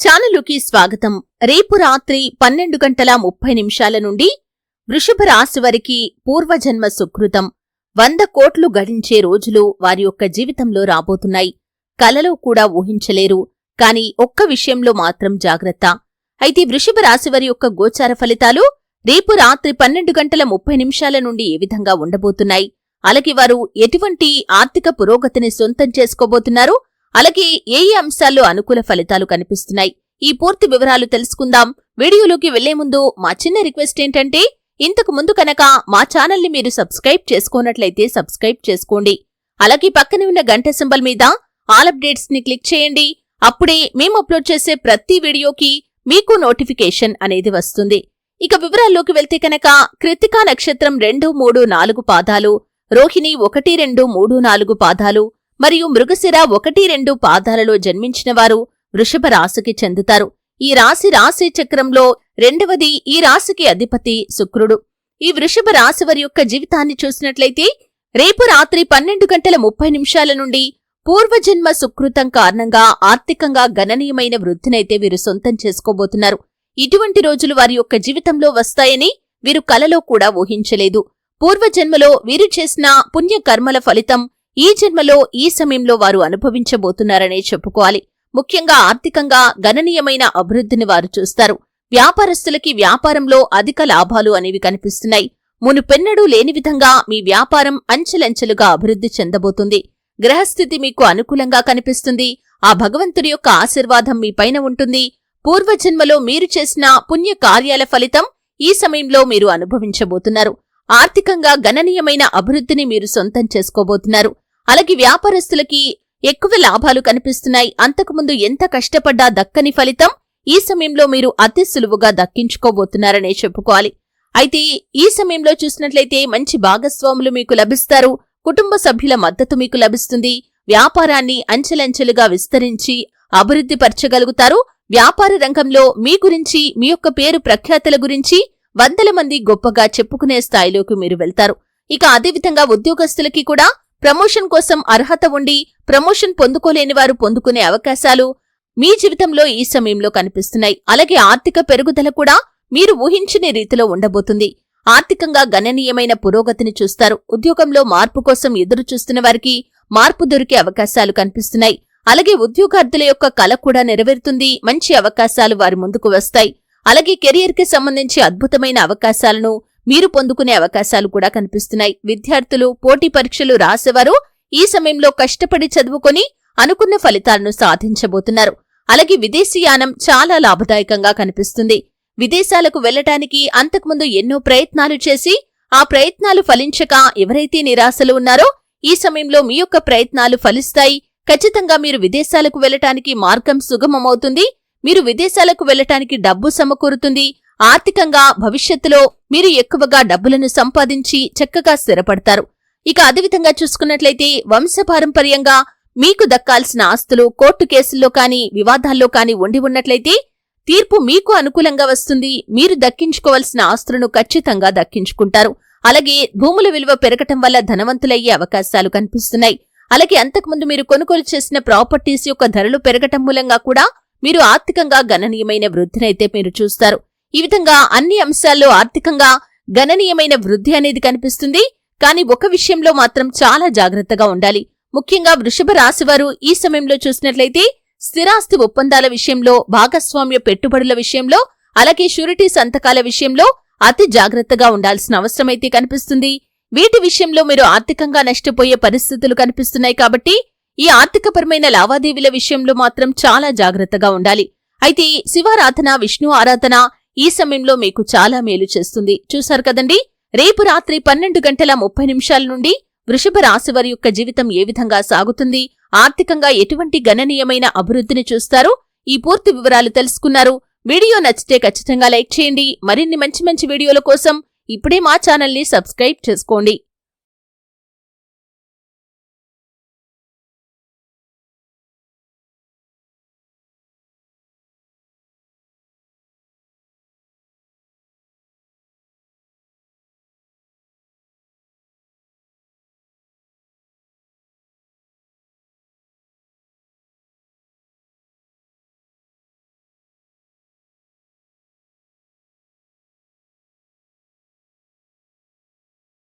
ఛానలుకి స్వాగతం. రేపు రాత్రి పన్నెండు గంటల ముప్పై నిమిషాల నుండి వృషభ రాశి వారికి పూర్వజన్మ సుకృతం. వంద కోట్లు గడించే రోజులు వారి యొక్క జీవితంలో రాబోతున్నాయి. కలలో కూడా ఊహించలేరు. కాని ఒక్క విషయంలో మాత్రం జాగ్రత్త. అయితే వృషభ రాశి వారి యొక్క గోచార ఫలితాలు రేపు రాత్రి పన్నెండు గంటల ముప్పై నిమిషాల నుండి ఏ విధంగా ఉండబోతున్నాయి? అలాగే వారు ఎటువంటి ఆర్థిక పురోగతిని సొంతం చేసుకోబోతున్నారు? అలాగే ఏ ఏ అంశాల్లో అనుకూల ఫలితాలు కనిపిస్తున్నాయి? ఈ పూర్తి వివరాలు తెలుసుకుందాం. వీడియోలోకి వెళ్ళే ముందు మా చిన్న రిక్వెస్ట్ ఏంటంటే ఇంతకు ముందు కనుక మా ఛానల్ని మీరు సబ్స్క్రైబ్ చేసుకోనట్లయితే సబ్స్క్రైబ్ చేసుకోండి. అలాగే పక్కనే ఉన్న గంట సింబల్ మీద ఆల్ అప్డేట్స్ని క్లిక్ చేయండి. అప్పుడే మేము అప్లోడ్ చేసే ప్రతి వీడియోకి మీకు నోటిఫికేషన్ అనేది వస్తుంది. ఇక వివరాల్లోకి వెళ్తే కనుక కృతికా నక్షత్రం రెండు మూడు నాలుగు పాదాలు రోహిణి ఒకటి రెండు మూడు నాలుగు పాదాలు మరియు మృగశిర ఒకటి రెండు పాదాలలో జన్మించినవారు వృషభ రాశికి చెందుతారు. ఈ రాశి రాశి చక్రంలో రెండవది ఈ రాశికి అధిపతి శుక్రుడు. ఈ వృషభ రాశి వారి యొక్క జీవితాన్ని చూసినట్లయితే రేపు రాత్రి పన్నెండు గంటల ముప్పై నిమిషాల నుండి పూర్వజన్మ సుకృతం కారణంగా ఆర్థికంగా గణనీయమైన వృద్ధినైతే వీరు సొంతం చేసుకోబోతున్నారు. ఇటువంటి రోజులు వారి యొక్క జీవితంలో వస్తాయని వీరు కలలో కూడా ఊహించలేదు. పూర్వజన్మలో వీరు చేసిన పుణ్యకర్మల ఫలితం ఈ జన్మలో ఈ సమయంలో వారు అనుభవించబోతున్నారనే చెప్పుకోవాలి. ముఖ్యంగా ఆర్థికంగా గణనీయమైన అభివృద్ధిని వారు చూస్తారు. వ్యాపారస్తులకి వ్యాపారంలో అధిక లాభాలు అనేవి కనిపిస్తున్నాయి. మునుపెన్నడూ లేని విధంగా మీ వ్యాపారం అంచెలంచెలుగా అభివృద్ధి చెందబోతుంది. గ్రహస్థితి మీకు అనుకూలంగా కనిపిస్తుంది. ఆ భగవంతుడి యొక్క ఆశీర్వాదం మీపైన ఉంటుంది. పూర్వజన్మలో మీరు చేసిన పుణ్య కార్యాల ఫలితం ఈ సమయంలో మీరు అనుభవించబోతున్నారు. ఆర్థికంగా గణనీయమైన అభివృద్ధిని మీరు సొంతం చేసుకోబోతున్నారు. అలాగే వ్యాపారస్తులకి ఎక్కువ లాభాలు కనిపిస్తున్నాయి. అంతకుముందు ఎంత కష్టపడ్డా దక్కని ఫలితం ఈ సమయంలో మీరు అతి సులువుగా దక్కించుకోబోతున్నారనే చెప్పుకోవాలి. అయితే ఈ సమయంలో చూసినట్లయితే మంచి భాగస్వాములు మీకు లభిస్తారు. కుటుంబ సభ్యుల మద్దతు మీకు లభిస్తుంది. వ్యాపారాన్ని అంచెలంచెలుగా విస్తరించి అభివృద్ధి పరచగలుగుతారు. వ్యాపార రంగంలో మీ గురించి మీ యొక్క పేరు ప్రఖ్యాతుల గురించి వందల మంది గొప్పగా చెప్పుకునే స్థాయిలోకి మీరు వెళ్తారు. ఇక అదేవిధంగా ఉద్యోగస్తులకి కూడా ప్రమోషన్ కోసం అర్హత ఉండి ప్రమోషన్ పొందుకోలేని వారు పొందుకునే అవకాశాలు మీ జీవితంలో ఈ సమయంలో కనిపిస్తున్నాయి. అలాగే ఆర్థిక పెరుగుదల కూడా మీరు ఊహించని రీతిలో ఉండబోతుంది. ఆర్థికంగా గణనీయమైన పురోగతిని చూస్తారు. ఉద్యోగంలో మార్పు కోసం ఎదురు చూస్తున్న వారికి మార్పు దొరికే అవకాశాలు కనిపిస్తున్నాయి. అలాగే ఉద్యోగార్థుల యొక్క కల కూడా నెరవేరుతుంది. మంచి అవకాశాలు వారి ముందుకు వస్తాయి. అలాగే కెరియర్కి సంబంధించి అద్భుతమైన అవకాశాలను మీరు పొందుకునే అవకాశాలు కూడా కనిపిస్తున్నాయి. విద్యార్థులు పోటీ పరీక్షలు రాసేవారు ఈ సమయంలో కష్టపడి చదువుకొని అనుకున్న ఫలితాలను సాధించబోతున్నారు. అలాగే విదేశీయానం చాలా లాభదాయకంగా కనిపిస్తుంది. విదేశాలకు వెళ్ళటానికి అంతకుముందు ఎన్నో ప్రయత్నాలు చేసి ఆ ప్రయత్నాలు ఫలించక ఎవరైతే నిరాశలు ఉన్నారో ఈ సమయంలో మీ యొక్క ప్రయత్నాలు ఫలిస్తాయి. ఖచ్చితంగా మీరు విదేశాలకు వెళ్ళటానికి మార్గం సుగమమవుతుంది. మీరు విదేశాలకు వెళ్ళటానికి డబ్బు సమకూరుతుంది. ఆర్థికంగా భవిష్యత్తులో మీరు ఎక్కువగా డబ్బులను సంపాదించి చక్కగా స్థిరపడతారు. ఇక అదేవిధంగా చూసుకున్నట్లయితే వంశపారంపర్యంగా మీకు దక్కాల్సిన ఆస్తులు కోర్టు కేసుల్లో కానీ వివాదాల్లో కానీ ఉండి ఉన్నట్లయితే తీర్పు మీకు అనుకూలంగా వస్తుంది. మీరు దక్కించుకోవాల్సిన ఆస్తులను ఖచ్చితంగా దక్కించుకుంటారు. అలాగే భూముల విలువ పెరగటం వల్ల ధనవంతులయ్యే అవకాశాలు కనిపిస్తున్నాయి. అలాగే అంతకుముందు మీరు కొనుగోలు చేసిన ప్రాపర్టీస్ యొక్క ధరలు పెరగటం మూలంగా కూడా మీరు ఆర్థికంగా గణనీయమైన వృద్ధినైతే మీరు చూస్తారు. ఈ విధంగా అన్ని అంశాల్లో ఆర్థికంగా గణనీయమైన వృద్ధి అనేది కనిపిస్తుంది. కానీ ఒక విషయంలో మాత్రం చాలా జాగ్రత్తగా ఉండాలి. ముఖ్యంగా వృషభ రాశివారు ఈ సమయంలో చూసినట్లయితే స్థిరాస్తి ఒప్పందాల విషయంలో భాగస్వామ్య పెట్టుబడుల విషయంలో అలాగే షూరిటీ సంతకాల విషయంలో అతి జాగ్రత్తగా ఉండాల్సిన అవసరమైతే కనిపిస్తుంది. వీటి విషయంలో మీరు ఆర్థికంగా నష్టపోయే పరిస్థితులు కనిపిస్తున్నాయి కాబట్టి ఈ ఆర్థికపరమైన లావాదేవీల విషయంలో మాత్రం చాలా జాగ్రత్తగా ఉండాలి. అయితే శివారాధన విష్ణు ఆరాధన ఈ సమయంలో మీకు చాలా మేలు చేస్తుంది. చూశారు కదండి? రేపు రాత్రి పన్నెండు గంటల ముప్పై నిమిషాల నుండి వృషభ రాశివారి యొక్క జీవితం ఏ విధంగా సాగుతుంది? ఆర్థికంగా ఎటువంటి గణనీయమైన అభివృద్ధిని చూస్తారు? ఈ పూర్తి వివరాలు తెలుసుకున్నారు. వీడియో నచ్చితే ఖచ్చితంగా లైక్ చేయండి. మరిన్ని మంచి మంచి వీడియోల కోసం ఇప్పుడే మా ఛానల్ని సబ్స్క్రైబ్ చేసుకోండి.